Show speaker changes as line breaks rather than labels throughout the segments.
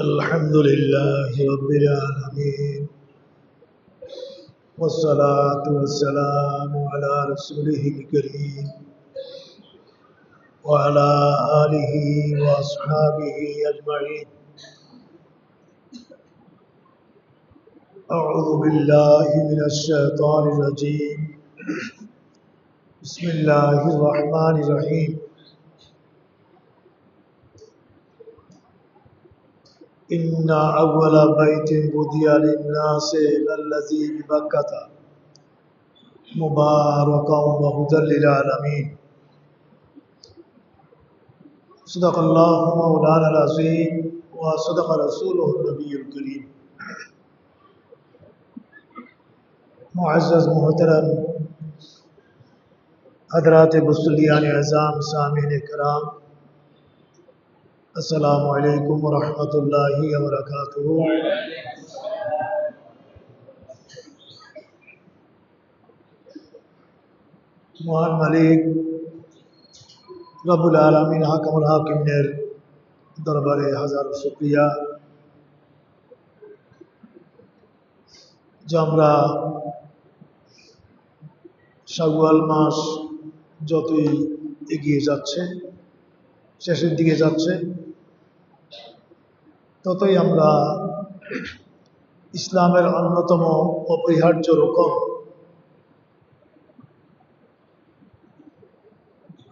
الحمد لله رب العالمين. والصلاة والسلام على رسوله الكريم وعلى آله وأصحابه أجمعين. أعوذ بالله من الشيطان الرجيم. بسم الله الرحمن الرحيم. ان اول بیت بودیا للناس الذي ببکہ مبارکا وهدى للعالمین صدق اللہ مولانا العظیم و صدق رسول النبی الکریم معزز محترم، حضرات بسلیان اعظام سامین کرام السلام عليكم ورحمة الله وبركاته মহান মালিক রবুল আলমিন, হাকামুল হাকিমের দরবারে হাজার সুপ্রিয়া যে আমরা শাগুয়াল মাস যতই এগিয়ে যাচ্ছে, শেষের দিকে যাচ্ছে ততই আমরা ইসলামের অন্যতম অপরিহার্য রকম।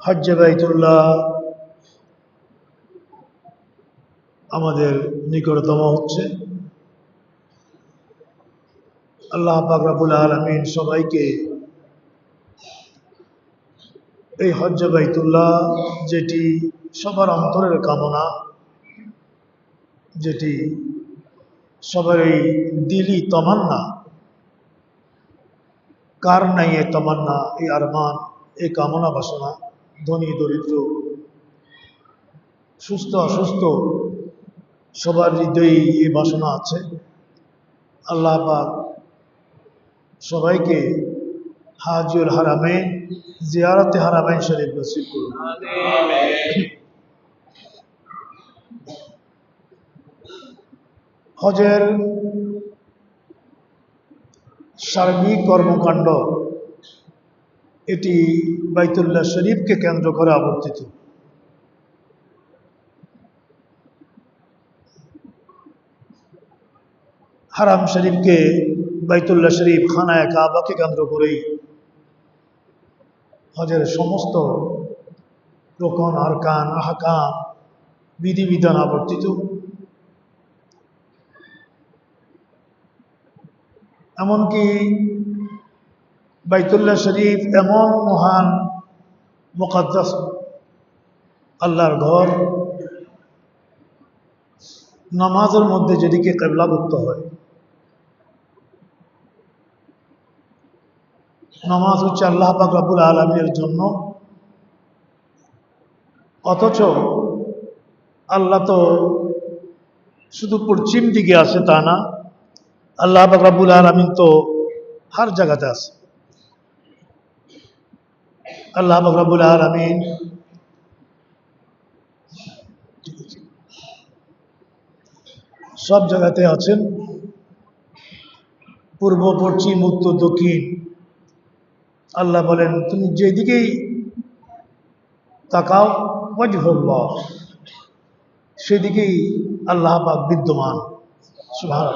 হজ্জে বাইতুল্লাহ আমাদের নিকটতম হচ্ছে। আল্লাহ পাক রাবুল আলমিন সবাইকে এই হজ্জে বাইতুল্লাহ যেটি সবার অন্তরের কামনা যেটি সবার এই দিলি তমান্না কার নাই এ তমান্না, এই আরমান, এই কামনা বাসনা, ধনী, দরিদ্র, সুস্থ, অসুস্থ, সবার হৃদয়েই এই বাসনা আছে। আল্লাহ পাক সবাইকে হাজুল হারামেন জিয়ারতে হারামেন শরীফ নসিব করুন। হজের সার্বিক কর্মকাণ্ড, এটি বাইতুল্লাহ শরীফকে কেন্দ্র করে আবর্তিত হারাম শরীফকে বাইতুল্লাহ শরীফ খানায় কাবাকে কেন্দ্র করেই হজের সমস্ত রোকন, আরকান, আহকাম, বিধিবিধান আবর্তিত এমনকি বাইতুল্লাহ শরীফ এমন মহান মোকাদ্দাস আল্লাহর ঘর, নামাজের মধ্যে যেদিকে কেবলাভুক্ত হয়। নামাজ হচ্ছে আল্লাহ রাবুল আলমীর জন্য। অথচ আল্লাহ তো শুধু পশ্চিম দিকে আছে তা না আল্লাহ পাক রাবুল আলমিন তো হার জায়গাতে আছে। আল্লাহ পাক রাবুল আলমিন সব জায়গাতে আছেন। পূর্ব, পশ্চিম, উত্তর, দক্ষিণ। আল্লাহ বলেন, তুমি যেদিকেই তাকাও, ওয়াজহুল্লাহ। সেদিকেই আল্লাহ পাক বিদ্যমান। সুভাষ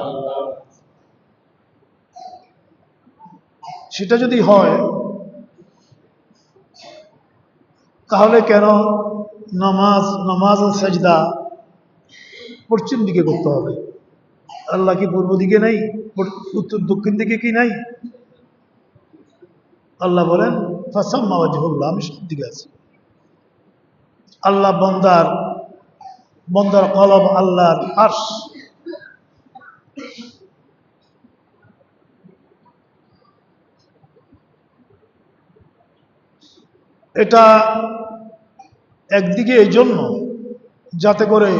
সেটা যদি হয়, তাহলে কেন নামাজ নামাজ সাজদা পশ্চিম দিকে করতে হবে? আল্লাহ কি পূর্ব দিকে নাই? উত্তর, দক্ষিণ দিকে কি নাই? আল্লাহ বলেন ফাসাম ফাসাম্মাওয়াজহুল্লাহ আমি সব দিকে আছি। আল্লাহ বন্দার বন্দার কলম আল্লাহর আর্শ এটা একদিকে এই জন্য যাতে করে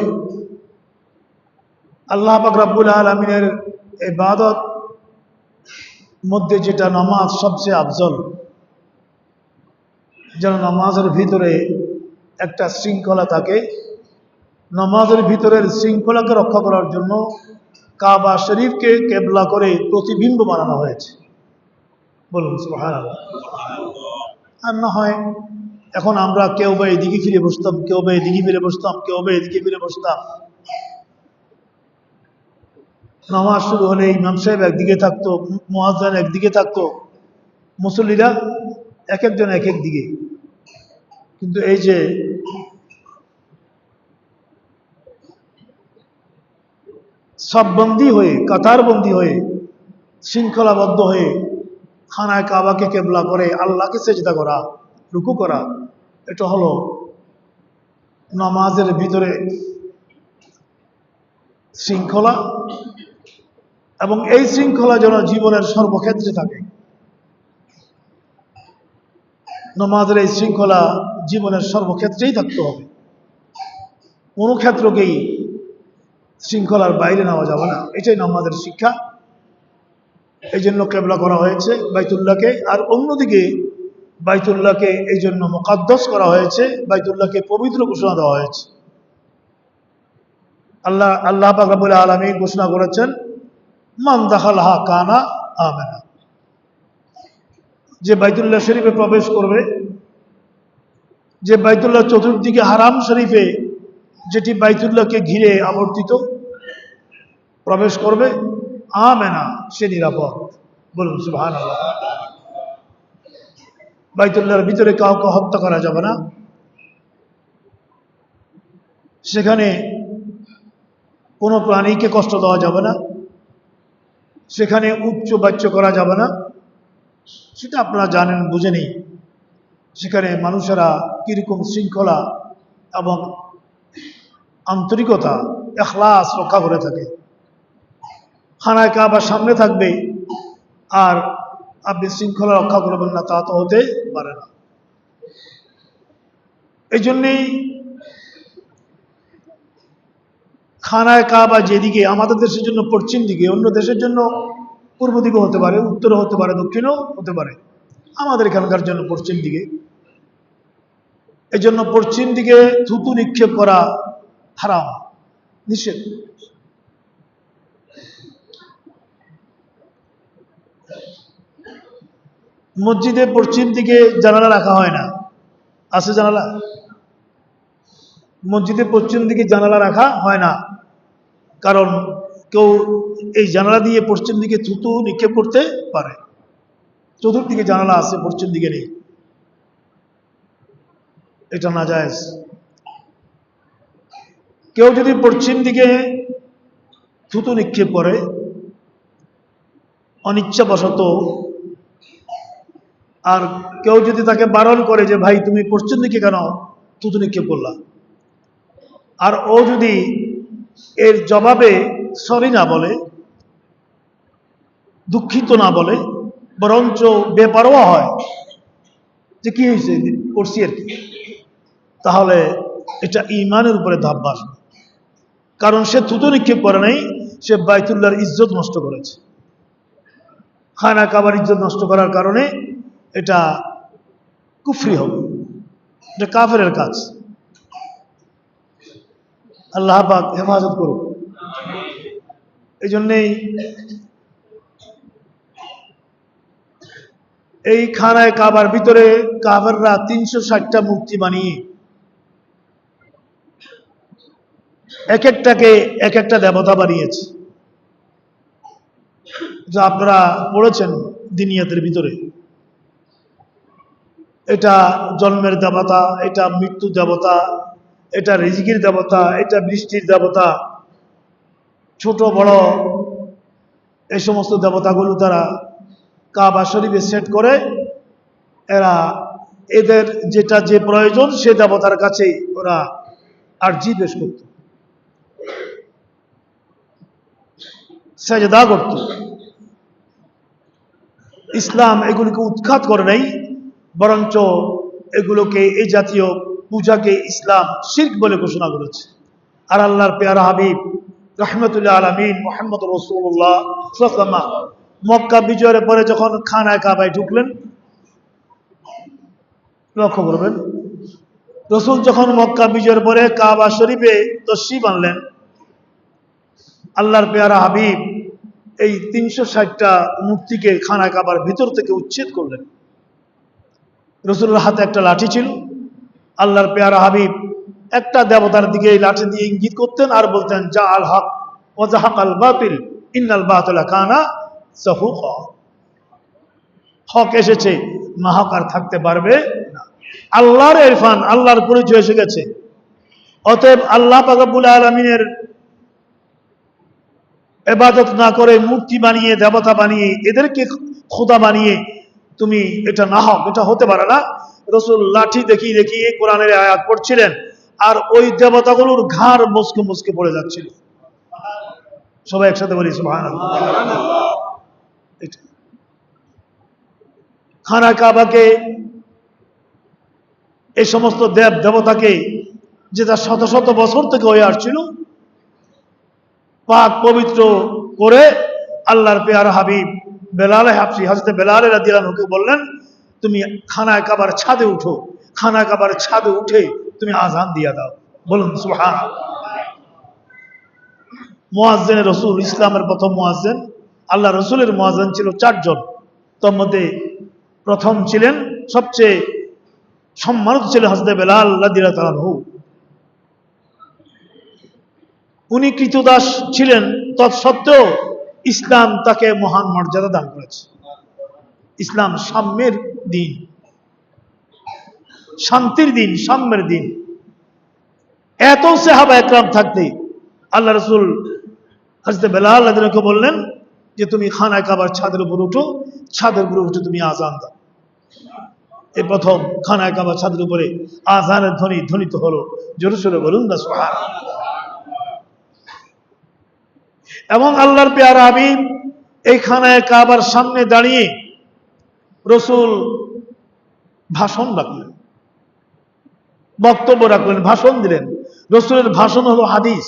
আল্লাহ পাক রাব্বুল আলমিনের বাদত মধ্যে যেটা নামাজ সবচেয়ে আফজল, যেন নামাজের ভিতরে একটা শৃঙ্খলা থাকে নামাজের ভিতরের শৃঙ্খলাকে রক্ষা করার জন্য কাবা শরীফকে কেবলা করে প্রতিবিম্ব বানানো হয়েছে বলুন, সুবহানাল্লাহ। আর না হয়। এখন আমরা কেউ বা এদিকে ফিরে বসতাম, কেউ বা এদিকে ফিরে বসতাম, কেউ বা এদিকে ফিরে বসতাম। নামাজ শুরু হলে ইমাম সাহেব একদিকে থাকতো মহাজান একদিকে থাকতো, মুসল্লিরা এক একজন এক এক দিকে। কিন্তু এই যে সববন্দি হয়ে, কাতারবন্দি হয়ে, শৃঙ্খলাবদ্ধ হয়ে খানায় কাবাকে কেবলা করে, আল্লাহকে সেজদা করা, রুকু করা, এটা হলো নামাজের ভিতরে শৃঙ্খলা এবং এই শৃঙ্খলা যেন জীবনের সর্বক্ষেত্রে থাকে। নমাজের এই শৃঙ্খলা জীবনের সর্বক্ষেত্রেই থাকতে হবে। কোনো ক্ষেত্রকেই শৃঙ্খলার বাইরে নেওয়া যাবে না। এটাই নামাজের শিক্ষা। এই জন্য কেবলা করা হয়েছে বাইতুল্লাহকে। আর অন্যদিকে বাইতুল্লাহকে এই জন্য মোকাদ্দস করা হয়েছে, বাইতুল্লাহকে পবিত্র ঘোষণা দেওয়া হয়েছে। আল্লাহ আল্লাহ পাকরাবুল আলমী ঘোষণা করেছেন, মান দাখালহা কানা আমেনা। যে বাইতুল্লাহ শরীফে প্রবেশ করবে, যে বাইতুল্লাহ চতুর্দিকে হারাম শরীফে যেটি বাইতুল্লাহকে ঘিরে আবর্তিত, প্রবেশ করবে আমেনা, সে নিরাপদ। বলুন সুহান বাইতুল্লাহর ভিতরে কাউকে হত্যা করা যাবে না। সেখানে কোনো প্রাণীকে কষ্ট দেওয়া যাবে না। সেখানে উচ্চ বাচ্য করা যাবে না। সেটা আপনারা জানেন, বুঝে নেই। সেখানে মানুষেরা কীরকম শৃঙ্খলা এবং আন্তরিকতা, এখলাস রক্ষা করে থাকে। খানায় কাবার সামনে থাকবে আর আপনি শৃঙ্খলা রক্ষা করবেন না, তা তো হতে পারে না। এই জন্যেই খানায় কাবা যেদিকে, আমাদের দেশের জন্য পশ্চিম দিকে, অন্য দেশের জন্য পূর্ব দিকে হতে পারে, উত্তরে হতে পারে, দক্ষিণেও হতে পারে। আমাদের এখানকার জন্য পশ্চিম দিকে। এই জন্য পশ্চিম দিকে থুতু নিক্ষেপ করা হারাম, নিষেধ। মসজিদে পশ্চিম দিকে জানালা রাখা হয় না। আছে জানালা? মসজিদে পশ্চিম দিকে জানালা রাখা হয় না। কারণ কেউ এই জানালা দিয়ে পশ্চিম দিকে থুতু নিক্ষেপ করতে পারে। চতুর্দিকে জানালা আছে, পশ্চিম দিকে নেই। এটা না যায় কেউ যদি পশ্চিম দিকে থুতু নিক্ষেপ করে, অনিচ্ছাবশত আর কেউ যদি তাকে বারণ করে যে, ভাই, তুমি পশ্চিম দিকে কেন? নিক্ষেপ করলা আর ও যদি এর জবাবে সরি না বলে, দুঃখিত না বলে, বরঞ্চ বেপারোয়া হয়, যে কি হয়েছে করছি আর কি? তাহলে এটা ইমানের উপরে ধাপ বাসবে কারণ সে থুতু নিক্ষেপ করে নাই, সে বাইতুল্লাহর ইজ্জত নষ্ট করেছে। খানা কাবার ইজ্জত নষ্ট করার কারণে এটা কুফরি হবে। এটা কাফের কাজ। আল্লাহ পাক হেফাজত করুক। এই জন্যেই এই খানায় কাবার ভিতরে কাবাররা তিনশো ষাটটা মূর্তি বানিয়ে এক একটাকে এক একটা দেবতা বানিয়েছে। যা আপনারা পড়েছেন দিনিয়াতের ভিতরে। এটা জন্মের দেবতা, এটা মৃত্যু দেবতা, এটা রিজিকির দেবতা, এটা বৃষ্টির দেবতা, ছোট, বড়, এই সমস্ত দেবতাগুলো তারা কাবা শরীফে সেট করে, এরা এদের যেটা যে প্রয়োজন সে দেবতার কাছেই ওরা আর্জি পেশ করত। সেজদা করত। ইসলাম এগুলিকে উৎখাত করে নাই। বরঞ্চ এগুলোকে, এই জাতীয় পূজাকে ইসলাম শির্ক বলে ঘোষণা করেছে। আর আল্লাহর পেয়ারা হাবিব রহমতুল্লাহ আলমিন মোহাম্মদ রসুল্লাহ সাল্লামা মক্কা বিজয়ের পরে যখন খানায় কাবায় ঢুকলেন, লক্ষ্য করবেন, রসুল যখন মক্কা বিজয়ের পরে কাবা শরীফে তসি বানলেন, আল্লাহর পেয়ারা হাবিব এই তিনশো ষাটটা মূর্তিকে খানা কাবার ভিতর থেকে উচ্ছেদ করলেন। রসুলের হাতে একটা লাঠি ছিল। আল্লাহর পেয়ারা হাবিব একটা দেবতার দিকে এই লাঠি দিয়ে ইঙ্গিত করতেন আর বলতেন, যা আল হক ওজাহাক আল বাতিল, ইন্নাল বাতিলা কানা সহুক হক এসেছে, না হক আর থাকতে পারবে না। আল্লাহর ইরফান, আল্লাহর পরিচয় এসে গেছে। অতএব আল্লাহ পাকাবুল আলমিনের এবাদত না করে মূর্তি বানিয়ে, দেবতা বানিয়ে, এদেরকে খোদা বানিয়ে তুমি এটা না হোক এটা হতে পারে না। রসুল লাঠি দেখিয়ে দেখিয়ে কোরআনের আয়াত পড়ছিলেন, আর ওই দেবতাগুলোর ঘাড় মুসকে মুসকে পড়ে যাচ্ছিল। সবাই একসাথে বলি খানা কাবাকে, এই সমস্ত দেব দেবতাকে যেটা শত শত বছর থেকে হয়ে আসছিল, পাক পবিত্র করে আল্লাহর পেয়ার হাবিব বেলাল হাফসি হাজতে বেলাল রাদিয়ালহুকে বললেন, তুমি খানা কাবার ছাদে উঠো খানা কাবার ছাদে উঠে তুমি আজান দিয়া দাও। বলুন সুহান মোয়াজ্জেন রসুল, ইসলামের প্রথম মোয়াজ্জেন। আল্লাহ রসুলের মোয়াজ্জেন ছিল চারজন। তোর মধ্যে প্রথম ছিলেন, সবচেয়ে সম্মানিত ছিলেন হজরত বেলাল রাদিয়ালহু উনি কৃতদাস ছিলেন, তৎসত্ত্বেও ইসলাম তাকে মহান মর্যাদা দান করেছে। ইসলাম সাম্যের দিন, শান্তির দিন, সাম্যের দিন। এত সেহাবা একরাম থাকতে আল্লাহ রসুল হাজতে বেলাল আল্লাহকে বললেন যে, তুমি খানায় কাবার ছাদের উপর উঠো, ছাদের উপরে উঠে তুমি আজান দাও। এই প্রথম খানায় কাবার ছাদের উপরে আজানের ধ্বনি ধ্বনিত হলো। জোরে সোরে বলুন না সোহান এবং আল্লাহর পেয়ারা হাবিব এই খানায় কাবার সামনে দাঁড়িয়ে রসুল ভাষণ রাখলেন, বক্তব্য রাখলেন, ভাষণ দিলেন। রসুলের ভাষণ হলো হাদিস।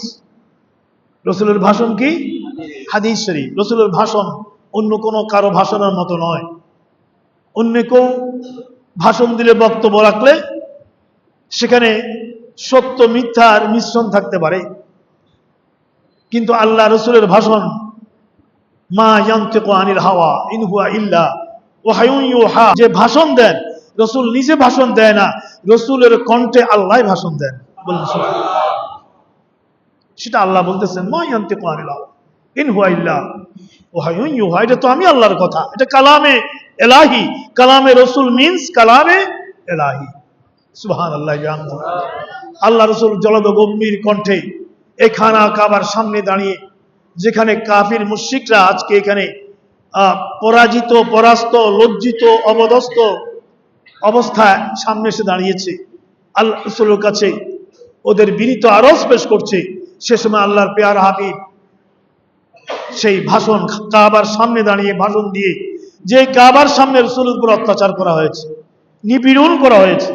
রসুলের ভাষণ কি? হাদিস শরীফ। রসুলের ভাষণ অন্য কোনো কারও ভাষণের মতো নয়। অন্য কেউ ভাষণ দিলে বক্তব্য রাখলে সেখানে সত্য মিথ্যার মিশ্রণ থাকতে পারে। কিন্তু আল্লাহ রসুলের ভাষণ, মা আনিল হাওয়া, ইন হুয়া ইল্লা যে ভাষণ দেন, রসুল নিজে ভাষণ দেয় না, রসুলের কণ্ঠে আল্লাহ ভাষণ দেন। সেটা আল্লাহ বলতেছেন, মা ইয়ান্তিকু আনিল হাওয়া, ইন ইল্লা এটা তো আমি আল্লাহর কথা। এটা কালামে এলাহি। কালামে রসুল মিন্স কালামে এলাহি। সুবহানাল্লাহ আল্লাহ রসুল জলদ গম্ভীর কণ্ঠে এই খানা কাবার সামনে দাঁড়িয়ে, যেখানে কাফির মুশিকরা আজকে এখানে পরাজিত, পরাস্ত, লজ্জিত, অবদস্ত অবস্থায় সামনে এসে দাঁড়িয়েছে। আল্লাহ রসুলের কাছে ওদের বিনীত আরজ পেশ করছে। সে সময় আল্লাহর পেয়ার হাবিব সেই ভাষণ, কাবার সামনে দাঁড়িয়ে ভাষণ দিয়ে, যে কাবার সামনে রসুলের উপর অত্যাচার করা হয়েছে, নিপীড়ন করা হয়েছে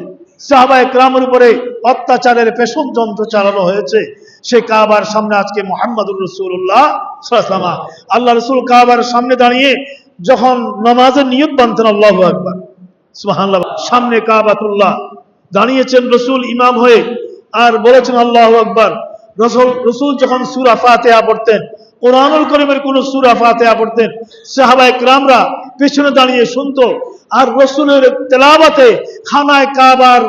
সাহাবা একরামের উপরে অত্যাচারের পেশন যন্ত্র চালানো হয়েছে। সে কাবার সামনে আজকে মোহাম্মদুর রসুল্লাহ আল্লাহ রসুল কাবার সামনে দাঁড়িয়ে যখন নামাজের নিয়ত বানতেন আল্লাহ একবার সামনে কাবাতুল্লাহ দাঁড়িয়েছেন রসুল ইমাম হয়ে আর বলেছেন, আল্লাহ আকবার। রসুল রসুল যখন সুরা ফাতেহা পড়তেন কোরআনুল করিমের কোন সুরা ফাতেহা পড়তেন সাহাবা একরামরা পেছনে দাঁড়িয়ে শুনতো, আর রসুলের তেলাবাতে খানায় কাবার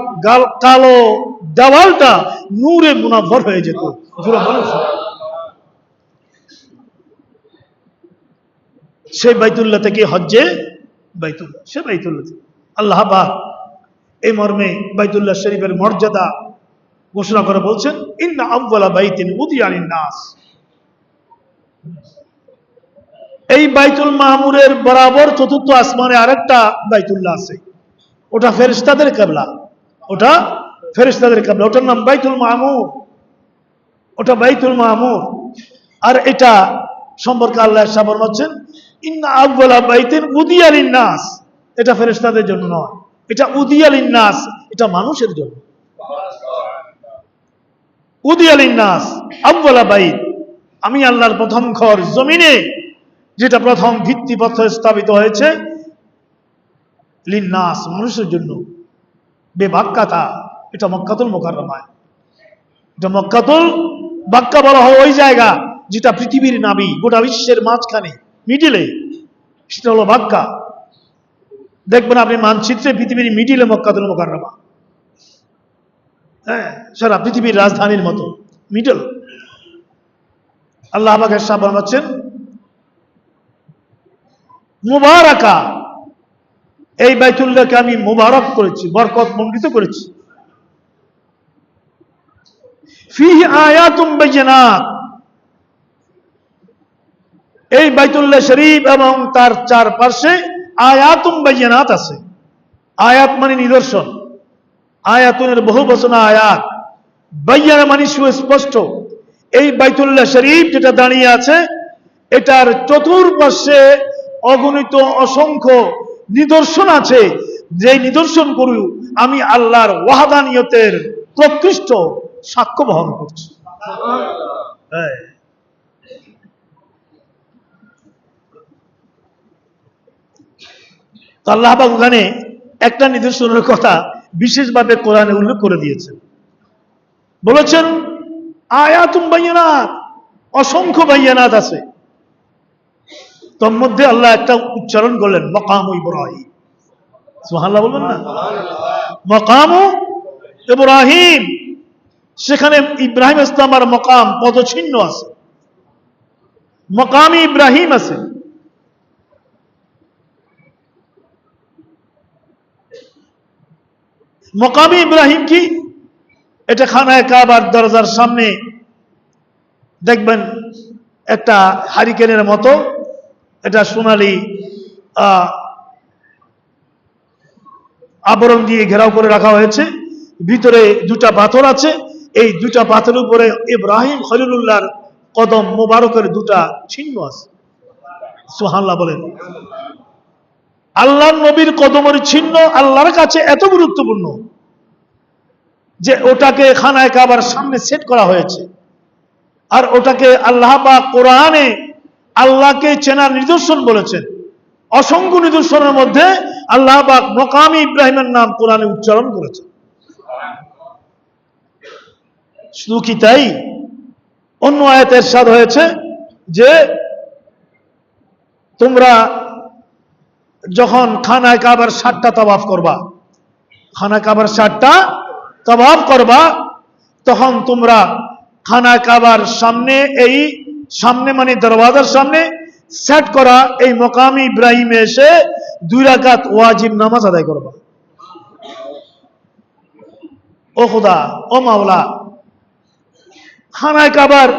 কালো দেওয়ালটা নূরে মুনাফর হয়ে যেত। সেই বাইতুল্লাহ থেকে হজ্জে বাইতুল্লাহ, সে বাইতুল্লাহ। আল্লাহ পাক এই মর্মে বাইতুল্লাহ শরীফের মর্যাদা ঘোষণা করে বলছেন, ইন্না আব্বালা বাইতিন উদিয়ানিন নাস। এই বাইতুল মাহমুরের বরাবর চতুর্থ আসমানে আরেকটা বাইতুল্লাহ আছে। ওটা ফেরেশতাদের কেবলা। ওটা ফেরেশতাদের কেবলা। ওটার নাম বাইতুল মাহমুর ওটা বাইতুল মাহমুর আর এটা সম্পর্কে আল্লাহ সাবর হচ্ছেন ইন্না বাইতিন উদিয়ালিন নাস এটা ফেরেশতাদের জন্য নয়। এটা উদিয়ালিন নাস এটা মানুষের জন্য। উদিয়ালিন নাস আব্বালা বাইত। আমি আল্লাহর প্রথম ঘর জমিনে, যেটা প্রথম ভিত্তিপত্র স্থাপিত হয়েছে, লিন্নাস, মানুষের জন্য। বেবাক্কাতা, এটা মক্কাতুল মোকাররমায়। এটা মক্কাতুল, বাক্কা বলা হয় ওই জায়গা যেটা পৃথিবীর নাবি, গোটা বিশ্বের মাঝখানে, মিডিলে। সেটা হলো বাক্কা। দেখবেন আপনি মানচিত্রে পৃথিবীর মিডিলে মক্কাতুল মোকাররমা। হ্যাঁ সারা পৃথিবীর রাজধানীর মতো, মিডল। আল্লাহ আমাকে সাহ বানাচ্ছেন। মুবারাকা, এই বাইতুল্লাহকে আমি মুবারক করেছি, বরকত মণ্ডিত করেছি। এই বাইতুল্লাহ শরীফ এবং তার চারপাশে আয়াতুম বাইয়িনাত আছে। আয়াত মানে নিদর্শন। আয়াতুনের বহু বচনা আয়াত। বাইয়ানা মানে সুস্পষ্ট। এই বাইতুল্লাহ শরীফ যেটা দাঁড়িয়ে আছে, এটার চতুর্পাশে অগণিত অসংখ্য নিদর্শন আছে। যে নিদর্শন করু আমি আল্লাহর ওয়াহাদানিয়তের প্রকৃষ্ট সাক্ষ্য বহন করছি। হ্যাঁ। আল্লাহ ওখানে একটা নিদর্শনের কথা বিশেষভাবে কোরআনে উল্লেখ করে দিয়েছেন। বলেছেন আয়াতুম বাইয়ানাত, অসংখ্য বাইয়ানাত আছে। তোর মধ্যে আল্লাহ একটা উচ্চারণ করলেন, মকাম ইব্রাহিম। সুবহানাল্লাহ বলবেন না? মকাম ইব্রাহিম। সেখানে ইব্রাহিম ইসলামার মকাম পদচিহ্ন আছে। মকামি ইব্রাহিম আছে। মকামি ইব্রাহিম কি? এটা খানায় কাবার দরজার সামনে দেখবেন একটা হারিকেনের মতো, এটা সোনালি আবরণ দিয়ে ঘেরাও করে রাখা হয়েছে। ভিতরে দুটা পাথর আছে। এই দুটা পাথরের উপরে ইব্রাহিম খলিলুল্লাহর কদম মোবারকের দুটা ছিন্ন আছে। সুহাল্লাহ বলেন। আল্লাহ নবীর কদমের ছিন্ন আল্লাহর কাছে এত গুরুত্বপূর্ণ। যে ওটাকে খানায় কাবার সামনে সেট করা হয়েছে। আর ওটাকে আল্লাহ বা কোরআনে আল্লাহকে চেনার নিদর্শন বলেছেন। অসংখ্য নিদর্শনের মধ্যে আল্লাহ পাক মকামি ইব্রাহিমের নাম কোরআনে উচ্চারণ করেছেন। শুধু কি তাই? অন্য আয়াতের সাদ হয়েছে যে তোমরা যখন খানায় কাবার ষাটটা তবাফ করবা খানা কাবার ষাটটা তবাফ করবা, তখন তোমরা খানা কাবার সামনে এই সামনে মানে দরওয়াজার সামনে সেট করা এই মকামি ইব্রাহিমে এসে দুই রাকাত ওয়াজিব নামাজ আদায় করবা। ও খোদা, ও মাওলা খানায় কাবার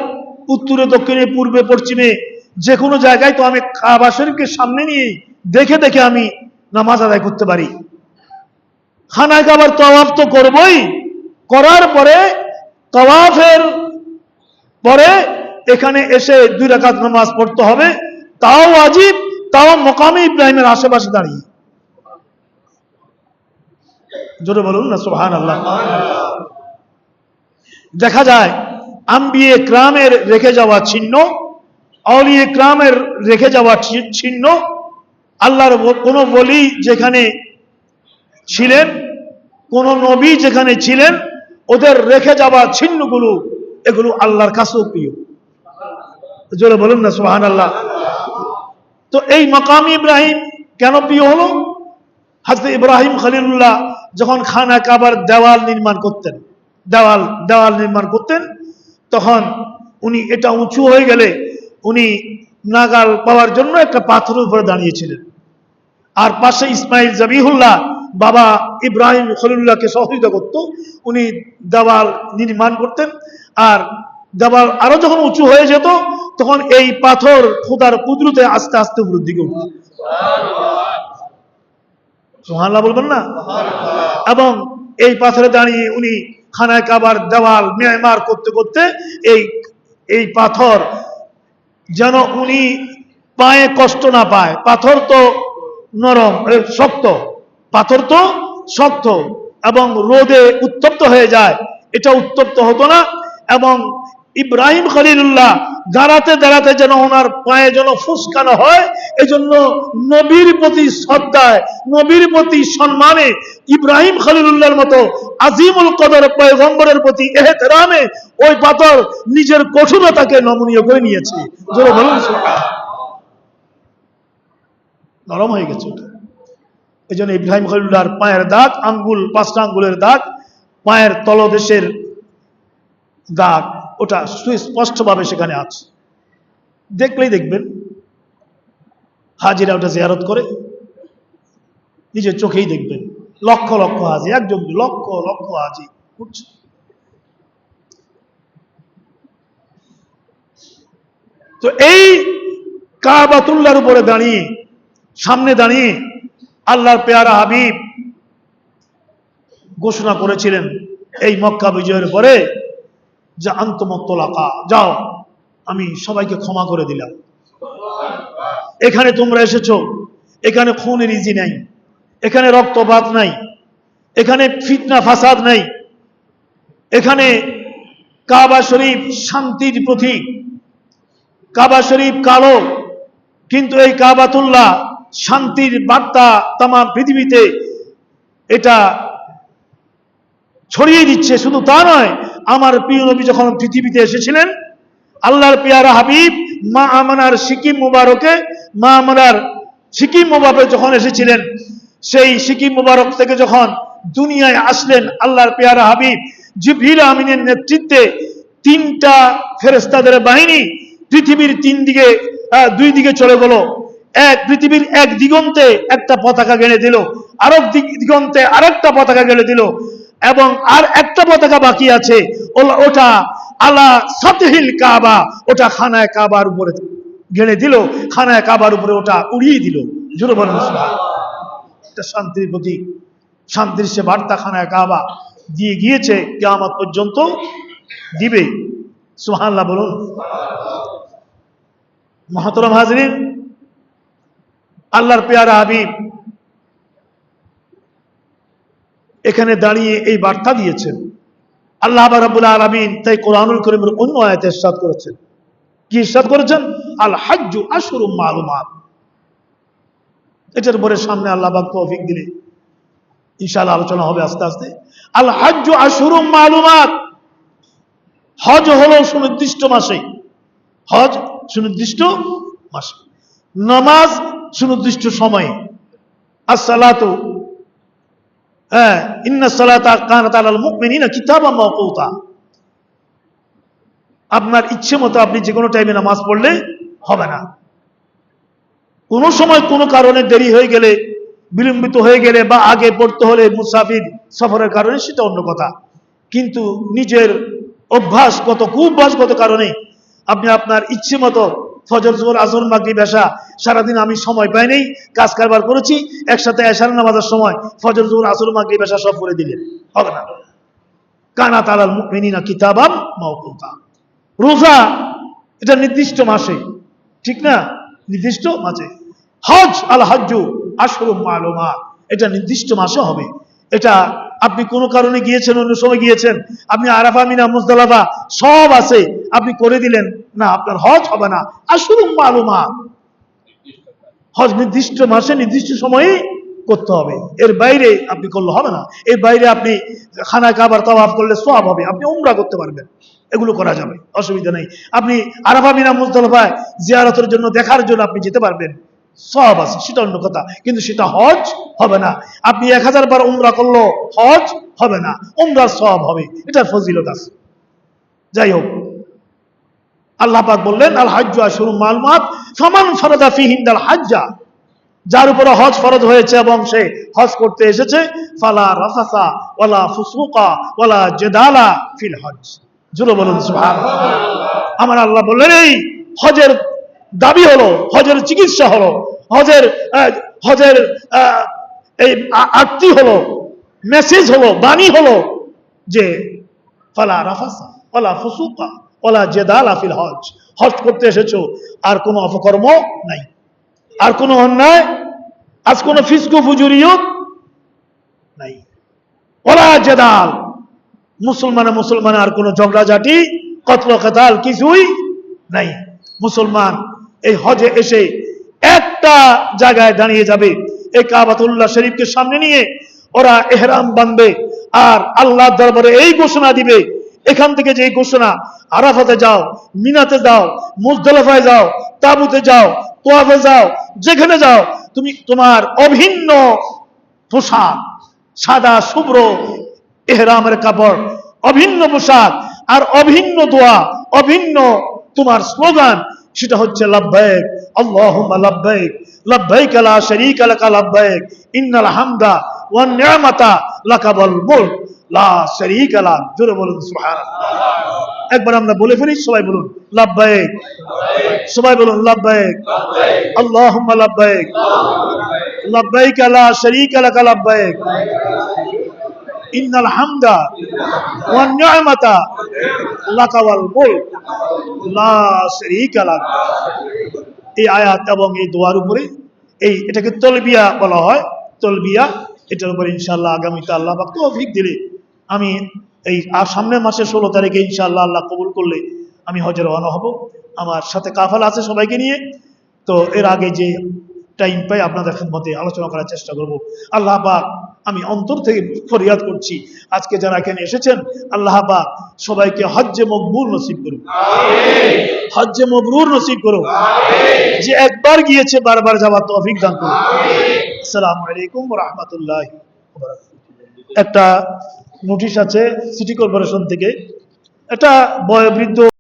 উত্তরে, দক্ষিণে, পূর্বে, পশ্চিমে যে কোনো জায়গায় তো আমি কাবা শরীফকে সামনে নিয়ে দেখে দেখে আমি নামাজ আদায় করতে পারি। খানায় কাবার তওয়াফ তো করবই। করার পরে তওয়াফের পরে এখানে এসে দুই রাকাত নামাজ পড়তে হবে। তাও আজিব তাও মকামে ইব্রাহিমের আশেপাশে দাঁড়িয়ে। জোরে বলুন না সুহান আল্লাহ দেখা যায়, আম্বিয়ে ক্রামের রেখে যাওয়া চিহ্ন আউলিয়ে ক্রামের রেখে যাওয়া চিহ্ন আল্লাহর কোন বলি যেখানে ছিলেন, কোন নবী যেখানে ছিলেন, ওদের রেখে যাওয়া চিহ্নগুলো এগুলো আল্লাহর কাছেও প্রিয়। জোরে বলুন না সোহান আল্লাহ তো এই মকাম ইব্রাহিম কেন প্রিয় হলো? হাজরত ইব্রাহিম খলিলুল্লাহ যখন খানা কাবার দেওয়াল নির্মাণ করতেন, দেওয়াল দেওয়াল নির্মাণ করতেন, তখন উনি এটা উঁচু হয়ে গেলে উনি নাগাল পাওয়ার জন্য একটা পাথরের উপরে দাঁড়িয়েছিলেন। আর পাশে ইসমাইল জাবিহুল্লাহ বাবা ইব্রাহিম খলিলুল্লাহকে সহযোগিতা করত। উনি দেওয়াল নির্মাণ করতেন আর দেওয়াল আরও যখন উঁচু হয়ে যেত, তখন এই পাথর খোদার কুদরতে আস্তে আস্তে দিকে উঠত। সোহান্লা বলবেন না? এবং এই পাথরে দাঁড়িয়ে উনি খানায় কাবার দেওয়াল মেয়মার করতে করতে এই এই পাথর যেন উনি পায়ে কষ্ট না পায়। পাথর তো নরম শক্ত। পাথর তো শক্ত এবং রোদে উত্তপ্ত হয়ে যায়। এটা উত্তপ্ত হতো না এবং ইব্রাহিম খলিলুল্লাহ দাঁড়াতে দাঁড়াতে যেন ওনার পায়ে যেন ফুসকানো হয়, এজন্য নবীর প্রতি শ্রদ্ধায়, নবীর প্রতি সম্মানে ইব্রাহিম খলিলুল্লাহর মতো আজিমুল কদর পয়গম্বরের প্রতি এহতেরামে ওই পাথর নিজের কঠোরতাকে নমনীয় করে নিয়েছে। জোরে বলুন নরম হয়ে গেছে ওটা। এই জন্য ইব্রাহিম খলিল্লাহর পায়ের দাগ, আঙ্গুল, পাঁচটা আঙ্গুলের দাগ, পায়ের তলদেশের দাগ, ওটা সুস্পষ্টভাবে সেখানে আছে। দেখলেই দেখবেন, হাজিরা ওটা জিয়ারত করে, নিজের চোখেই দেখবেন। লক্ষ লক্ষ হাজি, একজন লক্ষ লক্ষ হাজি উঠছে। তো এই কাবাতুল্লার উপরে দাঁড়িয়ে, সামনে দাঁড়িয়ে আল্লাহর পেয়ারা হাবিব ঘোষণা করেছিলেন এই মক্কা বিজয়ের পরে যে আন্তমত্তলাকা যাও, আমি সবাইকে ক্ষমা করে দিলাম। এখানে তোমরা এসেছ, এখানে খুনের ইজি নাই, এখানে রক্তপাত নাই, এখানে ফিতনা, ফাসাদ নাই, এখানে কাবা শরীফ শান্তির প্রতীক, কাবা শরীফ কালো, কিন্তু এই কাবাতুল্লাহ শান্তির বার্তা তামাম পৃথিবীতে এটা ছড়িয়ে দিচ্ছে। শুধু তা নয়, আমার প্রিয় নবী যখন পৃথিবীতে এসেছিলেন, আল্লাহর পেয়ারা হাবিব মা আমানার সিকিম মুবারকে, মা আমানার সিকিম মুবারকে যখন এসেছিলেন, সেই সিকিম মুবারক থেকে যখন দুনিয়ায় আসলেন আল্লাহর পেয়ারা হাবিব, জিবরিল আমিনের নেতৃত্বে তিনটা ফেরেস্তাদের বাহিনী পৃথিবীর তিন দিকে দুই দিকে চলে গেল। এক পৃথিবীর এক দিগন্তে একটা পতাকা গেড়ে দিল। দিগ- দিগন্তে আরেকটা পতাকা গেড়ে দিল। এবং আর একটা পতাকা বাকি আছে। ওটা আলা সাতহিল কাবা। ওটা খানায় কাবার উপরে গেড়ে দিল। খানায় কাবার উপরে ওটা উড়িয়ে দিল। সুবহানাল্লাহ। শান্তির প্রতীক। শান্তির সে বার্তা খানায় কাবা দিয়ে গিয়েছে, কেয়ামত পর্যন্ত দিবে। সুহান্লাহ বলুন। মহাতরম হাজরিন আল্লাহর পেয়ারা হাবিব। এখানে দাঁড়িয়ে এই বার্তা দিয়েছেন। আল্লাহ রাবুল আলমিন তাই কোরআনুল করিমের অন্য আয়াতে ইরশাদ করেছেন। কি ইরশাদ করেছেন? আল হাজ্জু আশরুম মালুমাত। এটার পরে সামনে আল্লাহ বাক তৌফিক দিলে ইনশাআল্লাহ আলোচনা হবে আস্তে আস্তে। আল হাজ্জু আশরুম মালুমাত। হজ হলো সুনির্দিষ্ট মাসে। হজ সুনির্দিষ্ট মাসে। নামাজ সুনির্দিষ্ট সময়ে। হ্যাঁ আপনার ইচ্ছে মতো আপনি যে কোনো টাইমে নামাজ পড়লে হবে না। কোনো সময় কোনো কারণে দেরি হয়ে গেলে, বিলম্বিত হয়ে গেলে বা আগে পড়তে হলে মুসাফির সফরের কারণে সেটা অন্য কথা। কিন্তু নিজের অভ্যাসগত কুঅভ্যাসগত কারণে আপনি আপনার ইচ্ছে মতো ফজর জোর আসর, মাগরিব, এশা, সারাদিন আমি সময় পাই নাই কাজ কারবার করেছি, একসাথে এশার নামাজের সময় ফজর জোর আসর, মাগরিব, এশা সব করে দিলেন। হবে না। কানা তালাল মুমিনিনা কিতাবাম মাওকুতা। রোজা, এটা নির্দিষ্ট মাসে, ঠিক না? নির্দিষ্ট মাসে। হজ আল হজ্জু আশরুম মালুমা এটা নির্দিষ্ট মাসে হবে। এটা আপনি কোনো কারণে গিয়েছেন, অন্য সময় গিয়েছেন? আপনি আরাফা, মিনা, মুজদালাফা, সব আছে। আপনি করে দিলেন। না, আপনার হজ হবে না। আশরুম মালুমা হজ নির্দিষ্ট মাসে, নির্দিষ্ট সময়ে করতে হবে। এর বাইরে আপনি করলে হবে না। এর বাইরে আপনি খানা খাবার তওয়াফ করলে সব হবে। আপনি উমরা করতে পারবেন। এগুলো করা যাবে। অসুবিধা নেই। আপনি আরাফা, মিনা, মুজদালফায় জিয়ারতের জন্য দেখার জন্য আপনি যেতে পারবেন। সব আছে, সেটা অন্য কথা। কিন্তু সেটা হজ হবে না। আপনি এক হাজার বার উমরা করল, হজ হবে না। উমরার সব হবে। এটা ফজিলত আছে। যাই হোক। আল্লাহ পাক বললেন আল হাজ্জু আশুরুম মালুমাত ফামান ফারাদা ফিহিন্দাল হাজ্জা। যার উপরে হজ ফরজ হয়েছে এবং সে হজ করতে এসেছে, ফালা রাফাসা ওয়ালা ফুসুকা ওয়ালা জেদালা ফিল হজ জুড়ে বলুন আমার আল্লাহ বললেন, এই হজের দাবি হলো, হজের চিকিৎসা হলো, হজের হজের এই আ- আরতি হলো মেসেজ হলো, বাণী হলো যে, ফালা রাফাসা ওয়ালা ফুসুকা ওয়ালা জেদাল আফিল হজ। হজ করতে এসেছ, আর কোনো অপকর্ম নাই। আর কোনো অন্যায়, আজ কোনো ফিসকু ফুজুরিও নাই। ওলা জেদাল, মুসলমানে মুসলমানে আর কোনো ঝগড়াঝাটি কতল কাতাল কিছুই নাই। মুসলমান এই হজে এসে একটা জায়গায় দাঁড়িয়ে যাবে এই কাবাতুল্লাহ শরীফকে সামনে নিয়ে ওরা এহরাম বাঁধবে আর আল্লাহ দরবারে এই ঘোষণা দিবে, এখান থেকে যে ঘোষণা, আরাফাতে যাও, মিনাতে যাও, মুজদলাফায় যাও, তাবুতে যাও, তোয়াফে যাও, যেখানে যাও, তুমি তোমার অভিন্ন পোশাক, সাদা শুভ্র এহরামের কাপড়, অভিন্ন পোশাক আর অভিন্ন দোয়া, অভিন্ন তোমার স্লোগান সেটা হচ্ছে লাভবাইক আল্লাহুম্মা লাভবাইক লাভবাইক লা শারীকা লাকা লাভবাইক ইন্নাল হামদা ওয়ান নি'মাতা লাকা ওয়াল মুলক। লা শারীকা লাক জোরে বলুন, সুবহানাল্লাহ। একবার আমরা বলে ফেলি, সবাই বলুন লাভবাইক সবাই বলুন লাভবাইক আল্লাহুম্মা লাভবাইক লাভবাইক লা শারীকা লাকা লাভবাইক ইন্নাল হামদা ওয়ান নি'মাতা লাকা ওয়াল লা এই আয়াত এবং এই দোয়ার উপরে এই এটাকে তলবিয়া বলা হয়। তলবিয়া, এটার উপরে ইনশাল্লাহ আগামীতে আল্লাহ পাক তৌফিক দিলে আমি এই আর সামনের মাসের ষোলো তারিখে ইনশাল্লাহ আল্লাহ কবুল করলে আমি হজে রওনা হব। আমার সাথে কাফাল আছে সবাইকে নিয়ে। তো এর আগে যে টাইম পাই আপনাদের মতে আলোচনা করার চেষ্টা করব। আল্লাহ পাক আমি অন্তর থেকে ফরিয়াদ করছি। আজকে যারা এখানে এসেছেন আল্লাহ পাক সবাইকে হজ্জে মকবুল নসিব করুন হজ্জে মবরুর নসিব করো যে একবার গিয়েছে বারবার যাওয়ার তৌফিক দান করুন আসসালামু আলাইকুম রাহমাতুল্লাহি। একটা নোটিশ আছে সিটি কর্পোরেশন থেকে। একটা বয়োবৃদ্ধ